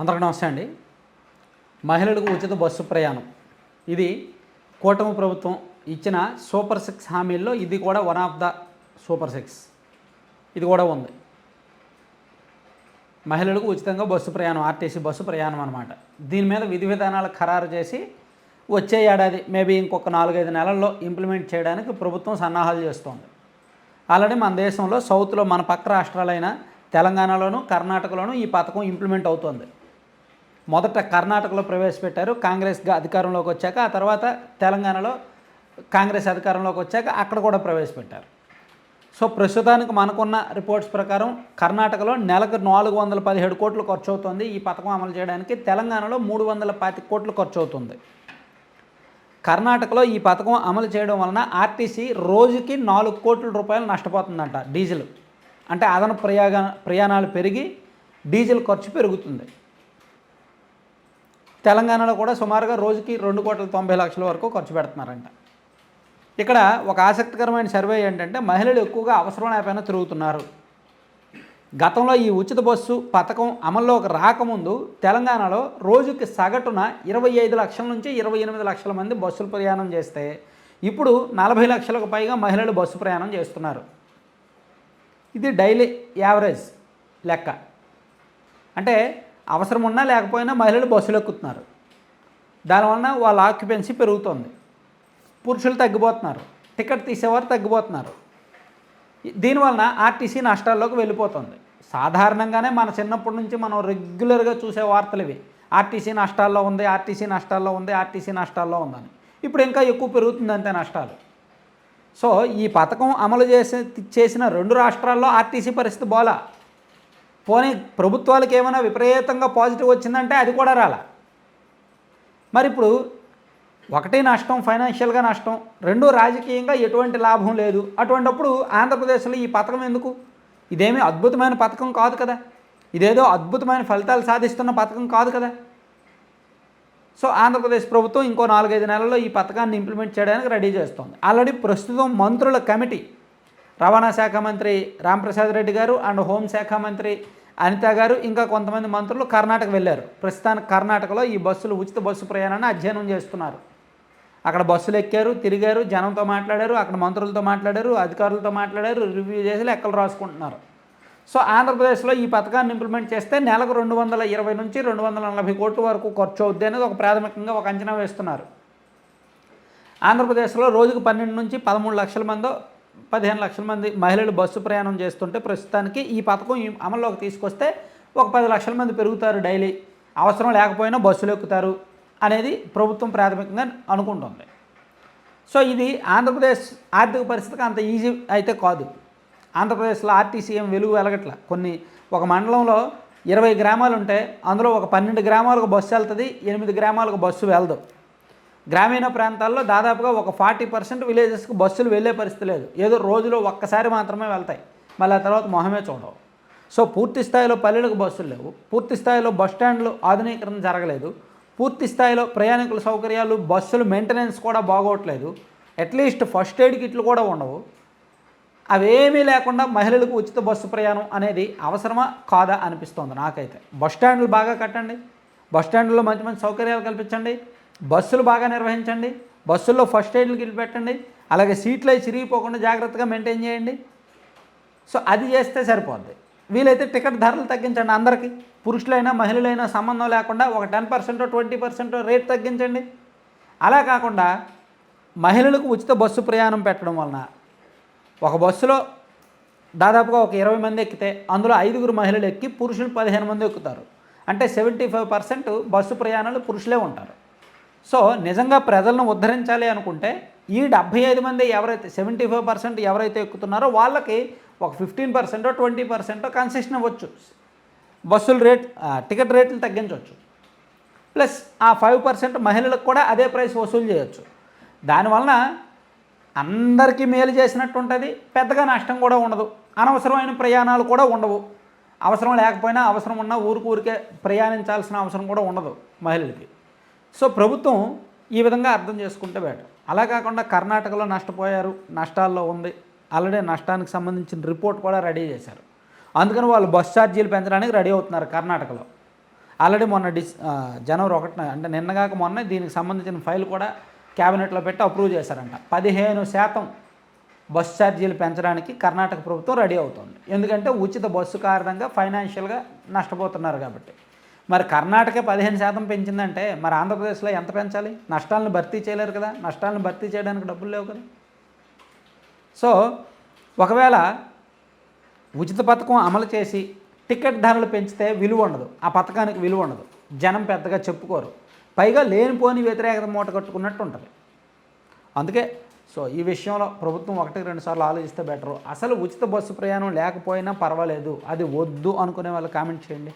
అందరికీ నమస్తే అండి. మహిళలకు ఉచిత బస్సు ప్రయాణం. ఇది కూటమి ప్రభుత్వం ఇచ్చిన సూపర్ సిక్స్ హామీల్లో ఇది కూడా one of the super six. ఇది కూడా ఉంది. మహిళలకు ఉచితంగా బస్సు ప్రయాణం ఆర్టీసీ బస్సు ప్రయాణం అనమాట దీని మీద విధి విధానాలు ఖరారు చేసి వచ్చే ఏడాది మేబీ ఇంకొక నాలుగైదు నెలల్లో ఇంప్లిమెంట్ చేయడానికి ప్రభుత్వం సన్నాహాలు చేస్తోంది. ఆల్రెడీ మన దేశంలో సౌత్లో మన పక్క రాష్ట్రాలైన తెలంగాణలోను కర్ణాటకలోను ఈ పథకం ఇంప్లిమెంట్ అవుతుంది. మొదట కర్ణాటకలో ప్రవేశపెట్టారు. కాంగ్రెస్ అధికారంలోకి వచ్చాక ఆ తర్వాత తెలంగాణలో కాంగ్రెస్ అధికారంలోకి వచ్చాక అక్కడ కూడా ప్రవేశపెట్టారు. సో ప్రస్తుతానికి మనకున్న రిపోర్ట్స్ ప్రకారం కర్ణాటకలో నెలకు నాలుగు వందల పదిహేడు కోట్లు ఖర్చు అవుతుంది ఈ పథకం అమలు చేయడానికి తెలంగాణలో మూడు వందల పాతి కోట్లు ఖర్చు అవుతుంది కర్ణాటకలో ఈ పథకం అమలు చేయడం వలన ఆర్టీసీ రోజుకి నాలుగు కోట్ల రూపాయలు నష్టపోతుందంట డీజిల్. అంటే అదన ప్రయాణ ప్రయాణాలు పెరిగి డీజిల్ ఖర్చు పెరుగుతుంది. తెలంగాణలో కూడా సుమారుగా రోజుకి రెండు కోట్ల తొంభై లక్షల వరకు ఖర్చు పెడుతున్నారంట. ఇక్కడ ఒక ఆసక్తికరమైన సర్వే ఏంటంటే మహిళలు ఎక్కువగా అవసరం లేకపోయినా తిరుగుతున్నారు. గతంలో ఈ ఉచిత బస్సు పథకం అమల్లోకి రాకముందు తెలంగాణలో రోజుకి సగటున ఇరవై ఐదు లక్షల నుంచి ఇరవై ఎనిమిది లక్షల మంది బస్సులు ప్రయాణం చేస్తే ఇప్పుడు నలభై లక్షలకు పైగా మహిళలు బస్సు ప్రయాణం చేస్తున్నారు. ఇది డైలీ యావరేజ్ లెక్క. అంటే అవసరం ఉన్నా లేకపోయినా మహిళలు బస్సులు ఎక్కుతున్నారు. దానివలన వాళ్ళ ఆక్యుపెన్సీ పెరుగుతుంది. పురుషులు తగ్గిపోతున్నారు. టికెట్ తీసేవారు తగ్గిపోతున్నారు. దీనివలన ఆర్టీసీ నష్టాల్లోకి వెళ్ళిపోతుంది. సాధారణంగానే మన చిన్నప్పటి నుంచి మనం రెగ్యులర్గా చూసే వార్తలు ఇవి. ఆర్టీసీ నష్టాల్లో ఉంది ఆర్టీసీ నష్టాల్లో ఉంది ఆర్టీసీ నష్టాల్లో ఉందని. ఇప్పుడు ఇంకా ఎక్కువ పెరుగుతుంది అంతే నష్టాలు. సో ఈ పథకం అమలు చేసి చేసిన రెండు రాష్ట్రాల్లో ఆర్టీసీ పరిస్థితి బోలా. పోనీ ప్రభుత్వాలకు ఏమైనా విపరీతంగా పాజిటివ్ వచ్చిందంటే అది కూడా రాలా. మరి ఇప్పుడు ఒకటి నష్టం ఫైనాన్షియల్గా నష్టం రెండు రాజకీయంగా ఎటువంటి లాభం లేదు. అటువంటప్పుడు ఆంధ్రప్రదేశ్లో ఈ పథకం ఎందుకు? ఇదేమీ అద్భుతమైన పథకం కాదు కదా. ఇదేదో అద్భుతమైన ఫలితాలు సాధిస్తున్న పథకం కాదు కదా. సో ఆంధ్రప్రదేశ్ ప్రభుత్వం ఇంకో నాలుగైదు నెలల్లో ఈ పథకాన్ని ఇంప్లిమెంట్ చేయడానికి రెడీ చేస్తోంది. ఆల్రెడీ ప్రస్తుతం మంత్రుల కమిటీ రవాణా శాఖ మంత్రి రాంప్రసాద్ రెడ్డి గారు అండ్ హోంశాఖ మంత్రి అనిత గారు ఇంకా కొంతమంది మంత్రులు కర్ణాటక వెళ్ళారు. ప్రస్తుతానికి కర్ణాటకలో ఈ బస్సులు ఉచిత బస్సు ప్రయాణాన్ని అధ్యయనం చేస్తున్నారు. అక్కడ బస్సులు ఎక్కారు తిరిగారు జనంతో మాట్లాడారు అక్కడ మంత్రులతో మాట్లాడారు అధికారులతో మాట్లాడారు రివ్యూ చేసి లెక్కలు రాసుకుంటున్నారు. సో ఆంధ్రప్రదేశ్లో ఈ పథకాన్ని ఇంప్లిమెంట్ చేస్తే నెలకు రెండు వందల ఇరవై నుంచి రెండు వందల నలభై కోట్ల వరకు ఖర్చు అవుద్ది అనేది ఒక ప్రాథమికంగా ఒక అంచనా వేస్తున్నారు. ఆంధ్రప్రదేశ్లో రోజుకు పన్నెండు నుంచి పదమూడు లక్షల మందో పదిహేను లక్షల మంది మహిళలు బస్సు ప్రయాణం చేస్తుంటే ప్రస్తుతానికి ఈ పథకం అమల్లోకి తీసుకొస్తే ఒక పది లక్షల మంది పెరుగుతారు డైలీ. అవసరం లేకపోయినా బస్సులు ఎక్కుతారు అనేది ప్రభుత్వం ప్రాథమికంగా అనుకుంటుంది. సో ఇది ఆంధ్రప్రదేశ్ ఆర్థిక పరిస్థితికి అంత ఈజీ అయితే కాదు. ఆంధ్రప్రదేశ్లో ఆర్టీసీ ఏం వెలుగు వెలగట్ల? కొన్ని ఒక మండలంలో ఇరవై గ్రామాలు ఉంటే అందులో ఒక పన్నెండు గ్రామాలకు బస్సు వెళ్తుంది ఎనిమిది గ్రామాలకు బస్సు వెళ్దు. గ్రామీణ ప్రాంతాల్లో దాదాపుగా ఒక ఫార్టీ పర్సెంట్ విలేజెస్కి బస్సులు వెళ్ళే పరిస్థితి లేదు. ఏదో రోజులో ఒక్కసారి మాత్రమే వెళ్తాయి. మళ్ళీ ఆ తర్వాత మొహమే చూడవు. సో పూర్తి స్థాయిలో పల్లెలకు బస్సులు లేవు. పూర్తి స్థాయిలో బస్ స్టాండ్లు ఆధునీకరణ జరగలేదు. పూర్తి స్థాయిలో ప్రయాణికుల సౌకర్యాలు బస్సులు మెయింటెనెన్స్ కూడా బాగోట్లేదు. అట్లీస్ట్ ఫస్ట్ ఎయిడ్ కిట్లు కూడా ఉండవు. అవేమీ లేకుండా మహిళలకు ఉచిత బస్సు ప్రయాణం అనేది అవసరమా? కాదా? అనిపిస్తోంది నాకైతే. బస్ స్టాండ్లు బాగా కట్టండి. బస్ స్టాండ్లో మంచి మంచి సౌకర్యాలు కల్పించండి. బస్సులు బాగా నిర్వహించండి. బస్సుల్లో ఫస్ట్ ఎయిడ్లు కిట్లు పెట్టండి. అలాగే సీట్లు అవి చిరిగిపోకుండా జాగ్రత్తగా మెయింటైన్ చేయండి. సో అది చేస్తే సరిపోద్ది. వీలైతే టికెట్ ధరలు తగ్గించండి అందరికీ. పురుషులైనా మహిళలైనా సంబంధం లేకుండా ఒక ten percent twenty percent rate తగ్గించండి. అలా కాకుండా మహిళలకు ఉచిత బస్సు ప్రయాణం పెట్టడం వలన ఒక బస్సులో దాదాపుగా ఒక ఇరవై మంది ఎక్కితే అందులో ఐదుగురు మహిళలు ఎక్కి పురుషులు పదిహేను మంది ఎక్కుతారు. అంటే సెవెంటీ ఫైవ్ పర్సెంట్ బస్సు ప్రయాణాలు పురుషులే ఉంటారు. సో నిజంగా ప్రజలను ఉద్ధరించాలి అనుకుంటే ఈ డెబ్భై ఐదు మంది ఎవరైతే సెవెంటీ ఫైవ్ పర్సెంట్ ఎవరైతే ఎక్కుతున్నారో వాళ్ళకి ఒక ఫిఫ్టీన్ పర్సెంటో ట్వంటీ పర్సెంటో కన్సెషన్ ఇవ్వచ్చు. బస్సుల రేట్ టికెట్ రేట్లు తగ్గించవచ్చు. ప్లస్ ఆ ఫైవ్ పర్సెంట్ మహిళలకు కూడా అదే ప్రైస్ వసూలు చేయొచ్చు. దానివలన అందరికీ మేలు చేసినట్టు ఉంటుంది పెద్దగా నష్టం కూడా ఉండదు అనవసరమైన ప్రయాణాలు కూడా ఉండవు. అవసరం లేకపోయినా అవసరం ఉన్నా ఊరికి ఊరికే ప్రయాణించాల్సిన అవసరం కూడా ఉండదు మహిళలకి. సో ప్రభుత్వం ఈ విధంగా అర్థం చేసుకుంటే బెటర్ అలా కాకుండా కర్ణాటకలో నష్టపోయారు నష్టాల్లో ఉంది. ఆల్రెడీ నష్టానికి సంబంధించిన రిపోర్ట్ కూడా రెడీ చేశారు. అందుకని వాళ్ళు బస్ ఛార్జీలు పెంచడానికి రెడీ అవుతున్నారు కర్ణాటకలో. ఆల్రెడీ మొన్న డిస్ జనవరి ఒకటిన అంటే నిన్నగాక మొన్న దీనికి సంబంధించిన ఫైల్ కూడా క్యాబినెట్లో పెట్టి అప్రూవ్ చేశారంట. పదిహేను శాతం బస్ ఛార్జీలు పెంచడానికి కర్ణాటక ప్రభుత్వం రెడీ అవుతుంది. ఎందుకంటే ఉచిత బస్సు కారణంగా ఫైనాన్షియల్గా నష్టపోతున్నారు కాబట్టి. మరి కర్ణాటక పదిహేను శాతం పెంచిందంటే మరి ఆంధ్రప్రదేశ్లో ఎంత పెంచాలి? నష్టాలను భర్తీ చేయలేరు కదా. నష్టాలను భర్తీ చేయడానికి డబ్బులు లేవు కదా. సో ఒకవేళ ఉచిత పథకం అమలు చేసి టికెట్ ధరలు పెంచితే విలువ ఉండదు. ఆ పథకానికి విలువ ఉండదు. జనం పెద్దగా చెప్పుకోరు. పైగా లేనిపోని వ్యతిరేకత మూట కట్టుకున్నట్టు ఉంటుంది. అందుకే సో ఈ విషయంలో ప్రభుత్వం ఒకటికి రెండు సార్లు ఆలోచిస్తే బెటరు. అసలు ఉచిత బస్సు ప్రయాణం లేకపోయినా పర్వాలేదు. అది వద్దు అనుకునే వాళ్ళు కామెంట్ చేయండి.